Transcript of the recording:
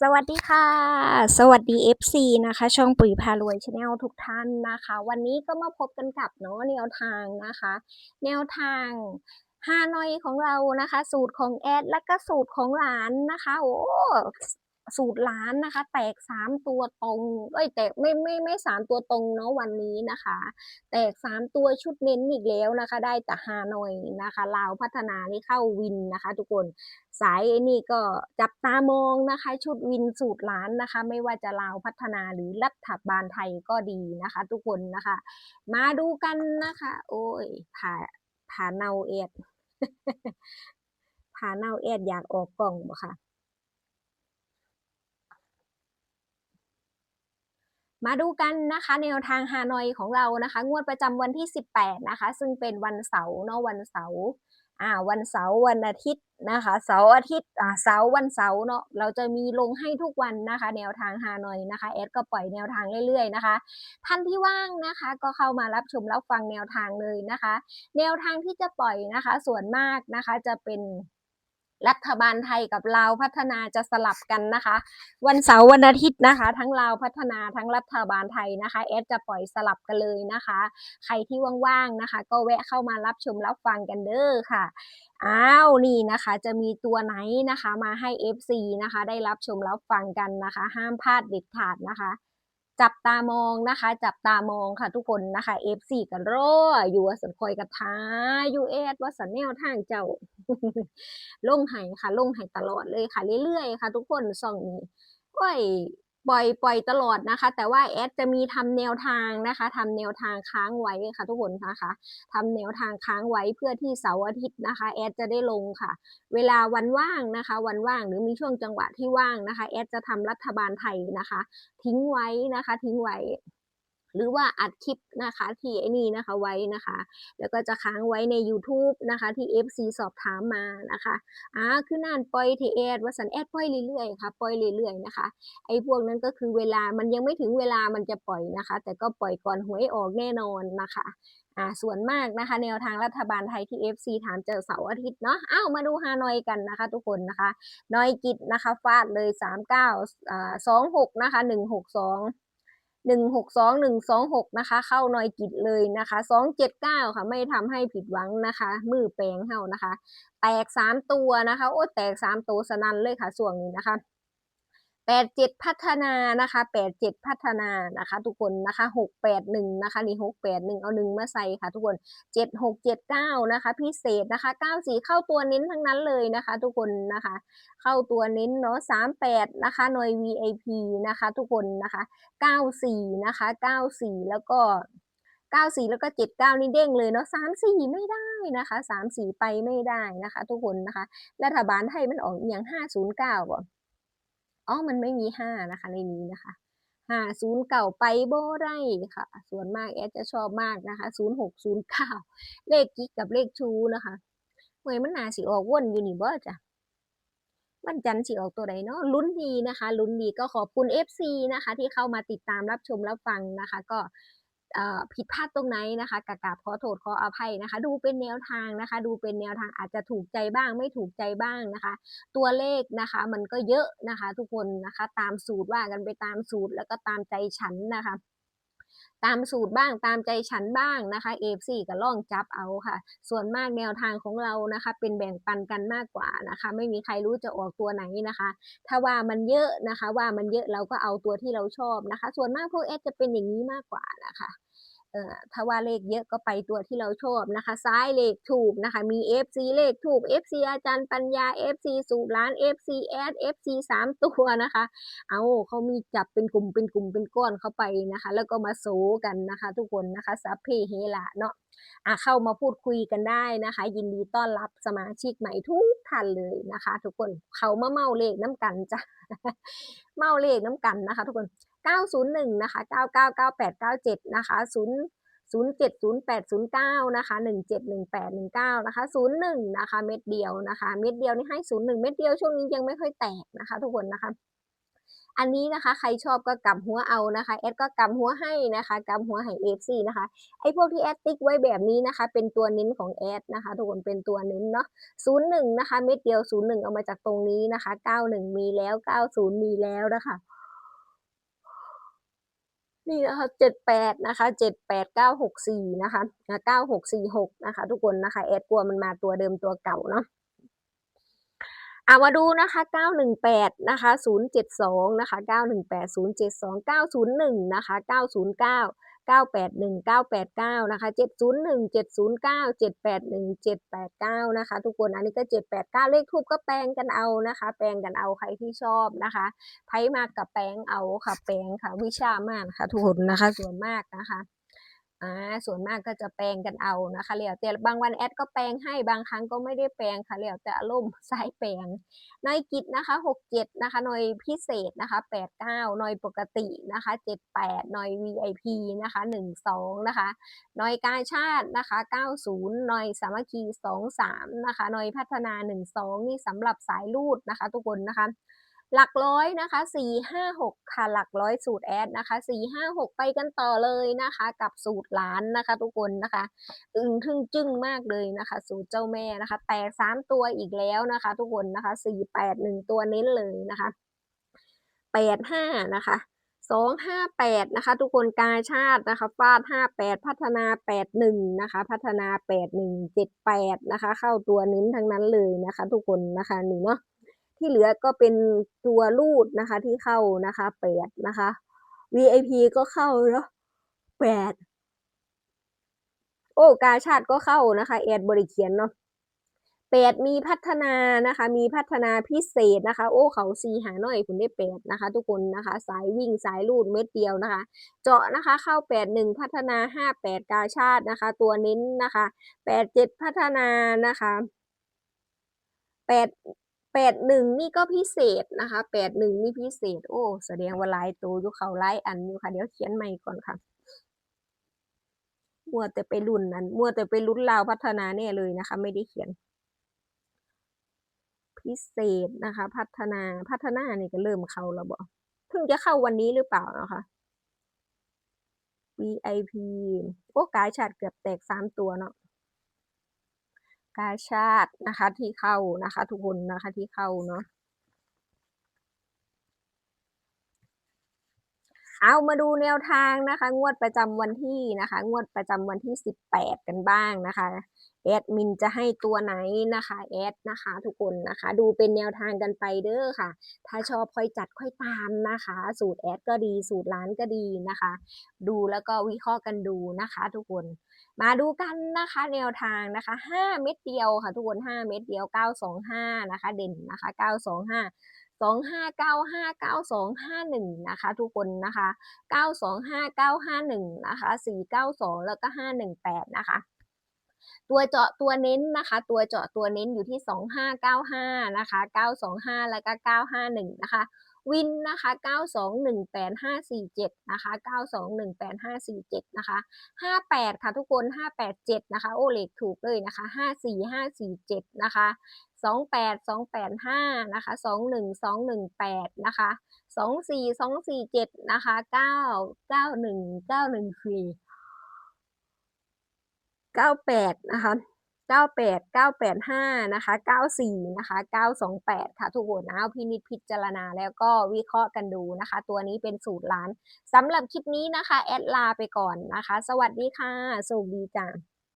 สวัสดีค่ะ สวัสดี FC นะคะ ช่องปุ๋ยพารวยชาแนลทุกท่านนะคะ วันนี้ก็มาพบกันกับเนาะแนวทางนะคะ แนวทางฮานอยของเรานะคะ สูตรของแอดและก็สูตรของหลานนะคะ โอ้ สูตรหลานนะคะ แตกสามตัวตรงเอ้ยแตกไม่ไม่ไม่สามตัวตรงเนาะวันนี้นะคะ แตกสามตัวชุดเน้นอีกแล้วนะคะ ได้แต่ฮานอยนะคะลาวพัฒนานี่เข้าวินนะคะ ทุกคนสายไอ้นี่ก็จับตามองนะคะ ชุดวินสูตรล้านนะคะ ไม่ว่าจะลาวพัฒนาหรือรัฐบาลไทยก็ดีนะคะ ทุกคนนะคะ มาดูกันนะคะ โอ้ยผ่าผ่าเนาเอ็ดผ่าเนาเอ็ดอยากออกกล่องบ่ค่ะ มาดูกันนะคะแนวทางฮานอยของเรานะคะ งวดประจำวันที่ 18 นะคะ ซึ่งเป็นวันเสาร์เนาะวันเสาร์อ่าวันเสาร์วันอาทิตย์นะคะ เสาร์อาทิตย์อ่าเสาร์วันเสาร์เนาะเราจะมีลงให้ทุกวันนะคะ แนวทางฮานอยนะคะแอดก็ปล่อยแนวทางเรื่อย ๆนะคะ ท่านที่ว่างนะคะ ก็เข้ามารับชมรับฟังแนวทางเลยนะคะ แนวทางที่จะปล่อยนะคะ ส่วนมากนะคะจะเป็น รัฐบาลไทยกับลาวพัฒนาจะสลับกันนะคะ วันเสาร์วันอาทิตย์นะคะ ทั้งลาวพัฒนาทั้งรัฐบาลไทยนะคะแอดจะปล่อยสลับกันเลยนะคะ ใครที่ว่างๆนะคะ ก็แวะเข้ามารับชมรับฟังกันเด้อค่ะอ้าวนี่นะคะจะมีตัวไหนนะคะ มาให้ FC นะคะ ได้รับชมรับฟังกันนะคะ ห้ามพลาดเด็ดขาดนะคะ จับตามองนะคะ จับตามองค่ะทุกคนนะคะ F4 กันรออยู่วสันคอยกับทายูเอสว่าสันแนวทางเจ้า ลงหายค่ะ ลงหายตลอดเลยค่ะ เรื่อยๆ ค่ะ ทุกคนส่องนี้โอ้ย ปล่อยปล่อยตลอดนะคะ แต่ว่าแอดจะมีทำแนวทางนะคะทำแนวทางค้างไว้ค่ะ ทุกคนนะคะทำแนวทางค้างไว้เพื่อที่เสาร์อาทิตย์นะคะแอดจะได้ลงค่ะ เวลาวันว่างนะคะ วันว่างหรือมีช่วงจังหวะที่ว่างนะคะแอดจะทำรัฐบาลไทยนะคะ ทิ้งไว้นะคะ ทิ้งไว้ หรือว่าอัดคลิปนะคะที่ไอ้นี่นะคะไว้นะคะ แล้วก็จะค้างไว้ใน YouTube นะคะที่ FC สอบถามมานะคะอ่าคือนานปล่อยทีแอดว่าสันแอดปล่อยเรื่อยๆค่ะปล่อยเรื่อยๆนะคะไอ้พวกนั้นก็คือเวลามันยังไม่ถึงเวลามันจะปล่อยนะคะ แต่ก็ปล่อยก่อนหวยออกแน่นอนนะคะอ่าส่วนมากนะคะ แนวทางรัฐบาลไทยที่ FC ถามเจอเสาร์อาทิตย์เนาะอ้าวมาดูฮานอยกันนะคะ ทุกคนนะคะนอยกิจนะคะฟาดเลย 39อ่า26 นะคะ 162 หนึ่งหกสองหนึ่งสองหกนะคะ เข้าหน่อยกิดเลยนะคะสองเจ็ดเก้าค่ะ ไม่ทำให้ผิดหวังนะคะ มือแปลงเฮานะคะ แตกสามตัวนะคะ โอ้ แตกสามตัวสนันเลยค่ะส่วงนี้นะคะ แปดเจ็ดพัฒนานะคะแปดเจ็ดพัฒนานะคะ ทุกคนนะคะหกแปดหนึ่งนะคะนี่หกแปดหนึ่งเอาหนึ่งมาใส่ค่ะ ทุกคนเจ็ดหกเจ็ดเก้านะคะพิเศษนะคะเก้าสี่เข้าตัวเน้นทั้งนั้นเลยนะคะ ทุกคนนะคะ เข้าตัวเน้นเนาะสามแปดนะคะหน่วย VIP นะคะ ทุกคนนะคะเก้าสี่นะคะเก้าสี่แล้วก็เก้าสี่แล้วก็เจ็ดเก้านี่เด้งเลยเนาะสามสี่ไม่ได้นะคะสามสี่ไปไม่ได้นะคะ ทุกคนนะคะ รัฐบาลไทยมันออกอย่างห้าศูนย์เก้าบ่ อ๋อมันไม่มีห้านะคะในนี้นะคะห้าศูนย์เก่าไปโบไรค่ะ ส่วนมากแอดจะชอบมากนะคะศูนย์หกศูนย์เก้าเลขกิ๊กกับเลขชูนะคะเมื่อมันนาสิออกวนอยู่นี่บ่จ้ะวันจันทร์สิออกตัวใดเนาะลุ้นดีนะคะลุ้นดีก็ขอบคุณ FC นะคะ ที่เข้ามาติดตามรับชมรับฟังนะคะ ก็ ผิดพลาดตรงไหนนะคะกราบขอโทษขออภัยนะคะ ดูเป็นแนวทางนะคะ ดูเป็นแนวทางอาจจะถูกใจบ้าง ไม่ถูกใจบ้างนะคะ ตัวเลขนะคะ มันก็เยอะนะคะ ทุกคนนะคะ ตามสูตรว่ากันไปตามสูตรแล้วก็ตามใจฉันนะคะ ตามสูตรบ้างตามใจฉันบ้างนะคะ AFC ก็ล่องจับเอาค่ะ ส่วนมากแนวทางของเรานะคะ เป็นแบ่งปันกันมากกว่านะคะ ไม่มีใครรู้จะออกตัวไหนนะคะ ถ้าว่ามันเยอะนะคะ ว่ามันเยอะเราก็เอาตัวที่เราชอบนะคะ ส่วนมากพวกเอสจะเป็นอย่างนี้มากกว่านะคะ ถ้าว่าเลขเยอะก็ไปตัวที่เราชอบนะคะ ซ้ายเลขถูกนะคะ มี FC เลขถูก FC อาจารย์ปัญญา FC สูบร้าน FC แอด FC สามตัวนะคะ เอาเขามีจับเป็นกลุ่มเป็นกลุ่มเป็นก้อนเข้าไปนะคะ แล้วก็มาโซกันนะคะ ทุกคนนะคะสัพเพเฮละเนาะอะเข้ามาพูดคุยกันได้นะคะ ยินดีต้อนรับสมาชิกใหม่ทุกท่านเลยนะคะ ทุกคนเขามาเมาเลขน้ำกันจ้ะเมาเลขน้ำกันนะคะ ทุกคน 901 นะคะ 999897 นะคะ 0 070809นะคะ 171819 นะคะ 01 นะคะ เม็ดเดียวนะคะ เม็ดเดียวนี่ให้ 01 เม็ดเดียวช่วงนี้ยังไม่ค่อยแตกนะคะ ทุกคนนะคะ อันนี้นะคะ ใครชอบก็กำหัวเอานะคะแอดก็กำหัวให้นะคะกำหัวให้เอฟซีนะคะ ไอ้พวกที่แอดติ๊กไว้แบบนี้นะคะ เป็นตัวเน้นของแอดนะคะ ทุกคนเป็นตัวเน้นเนาะศูนย์หนึ่งนะคะ เม็ดเดียวศูนย์หนึ่งเอามาจากตรงนี้นะคะเก้าหนึ่งมีแล้วเก้าศูนย์มีแล้วนะคะ นี่นะคะเจ็ดแปดนะคะเจ็ดแปดเก้าหกสี่นะคะเก้าหกสี่หกนะคะ ทุกคนนะคะแอดกลัวมันมาตัวเดิมตัวเก่าเนาะ เอามาดูนะคะ 918 นะคะ 072 นะคะ 918 072 901 นะคะ 909 981 989 นะคะ 701 709 781 789 นะคะ ทุกคนอันนี้ก็ 789 เลขทูบก็แปลงกันเอานะคะ แปลงกันเอาใครที่ชอบนะคะไพ่มากกับแปลงเอาค่ะแปลงค่ะวิชามากค่ะทุกคนนะคะส่วนมากนะคะ อ่าส่วนมากก็จะแปลงกันเอานะคะแล้วแต่บางวันแอดก็แปลงให้บางครั้งก็ไม่ได้แปลงค่ะแล้วแต่อารมณ์สายแปลงหน่อยกิจนะคะ67นะคะหน่อยพิเศษนะคะ89หน่อยปกตินะคะ78หน่อย VIP นะคะ12นะคะหน่อยกาชาตินะคะ90หน่อยสามัคคี23นะคะหน่อยพัฒนา 12 นี่สำหรับสายรูดนะคะ ทุกคนนะคะ หลักร้อยนะคะสี่ห้าหกค่ะ หลักร้อยสูตรแอดนะคะสี่ห้าหกไปกันต่อเลยนะคะ กับสูตรล้านนะคะ ทุกคนนะคะ อึ้งทึ่งจึ้งมากเลยนะคะ สูตรเจ้าแม่นะคะ แตกสามตัวอีกแล้วนะคะ ทุกคนนะคะสี่แปดหนึ่งตัวเน้นเลยนะคะแปดห้านะคะสองห้าแปดนะคะ ทุกคนกายชาตินะคะฟาดห้าแปดพัฒนาแปดหนึ่งนะคะ พัฒนาแปดหนึ่งเจ็ดแปดนะคะ เข้าตัวเน้นทั้งนั้นเลยนะคะ ทุกคนนะคะนี่เนาะ ที่เหลือก็เป็นตัวรูดนะคะที่เข้านะคะแปดนะคะ VIP ก็เข้าเนาะแปดโอ้กาชาติก็เข้านะคะแอดบริเขียนเนาะแปดมีพัฒนานะคะ มีพัฒนาพิเศษนะคะ โอ้เขาซีหาหน่อยคุณได้แปดนะคะ ทุกคนนะคะ สายวิ่งสายรูดเม็ดเดียวนะคะ เจาะนะคะเข้าแปดหนึ่งพัฒนาห้าแปดกาชาตินะคะ ตัวเน้นนะคะแปดเจ็ดพัฒนานะคะแปด แปดหนึ่งนี่ก็พิเศษนะคะแปดหนึ่งนี่พิเศษ โอ้ แสดงว่าลายตัวอยู่เขาหลายอันอยู่ค่ะ เดี๋ยวเขียนใหม่ก่อนค่ะมัวแต่ไปรุ่นนั้นมัวแต่ไปรุ่นลาวพัฒนาแน่เลยนะคะ ไม่ได้เขียน พิเศษนะคะ พัฒนาพัฒนานี่ก็เริ่มเข้าแล้วบ่เพิ่งจะเข้าวันนี้หรือเปล่านะคะ VIP โอ้กายชาติเกือบแตกสามตัวเนาะ กาชาตินะคะที่เข้านะคะ ทุกคนนะคะที่เข้าเนาะ เอามาดูแนวทางนะคะ งวดประจำวันที่นะคะ งวดประจำวันที่ 18 กันบ้างนะคะแอดมินจะให้ตัวไหนนะคะแอดนะคะทุกคนนะคะ ดูเป็นแนวทางกันไปเด้อค่ะ ถ้าชอบค่อยจัดค่อยตามนะคะ สูตรแอดก็ดีสูตรร้านก็ดีนะคะ ดูแล้วก็วิเคราะห์กันดูนะคะ ทุกคนมาดูกันนะคะแนวทางนะคะ 5 เม็ดเดียวค่ะ ทุกคน 5 เม็ดเดียว 925 นะคะ เด่นนะคะ 925 สองห้าเก้าห้าเก้าสองห้าหนึ่งนะคะ ทุกคนนะคะเก้าสองห้าเก้าห้าหนึ่งนะคะสี่เก้าสองแล้วก็ห้าหนึ่งแปดนะคะตัวเจาะตัวเน้นนะคะ ตัวเจาะตัวเน้นอยู่ที่สองห้าเก้าห้านะคะเก้าสองห้าแล้วก็เก้าห้าหนึ่งนะคะ วินนะคะ 9218547 นะคะ 9218547 นะคะ 58 ค่ะทุกคน 587 นะคะ โอเลขถูกเลยนะคะ 54547 นะคะ 28285 นะคะ 21218 นะคะ 24247 นะคะ 99191ฟรี98 นะคะ 98 985นะคะ94นะคะ928 ค่ะทุกคนนะพินิจพิจารณาแล้วก็วิเคราะห์กันดูนะคะ ตัวนี้เป็นสูตรล้านสำหรับคลิปนี้นะคะ แอดลาไปก่อนนะคะ สวัสดีค่ะสวัสดีจ้า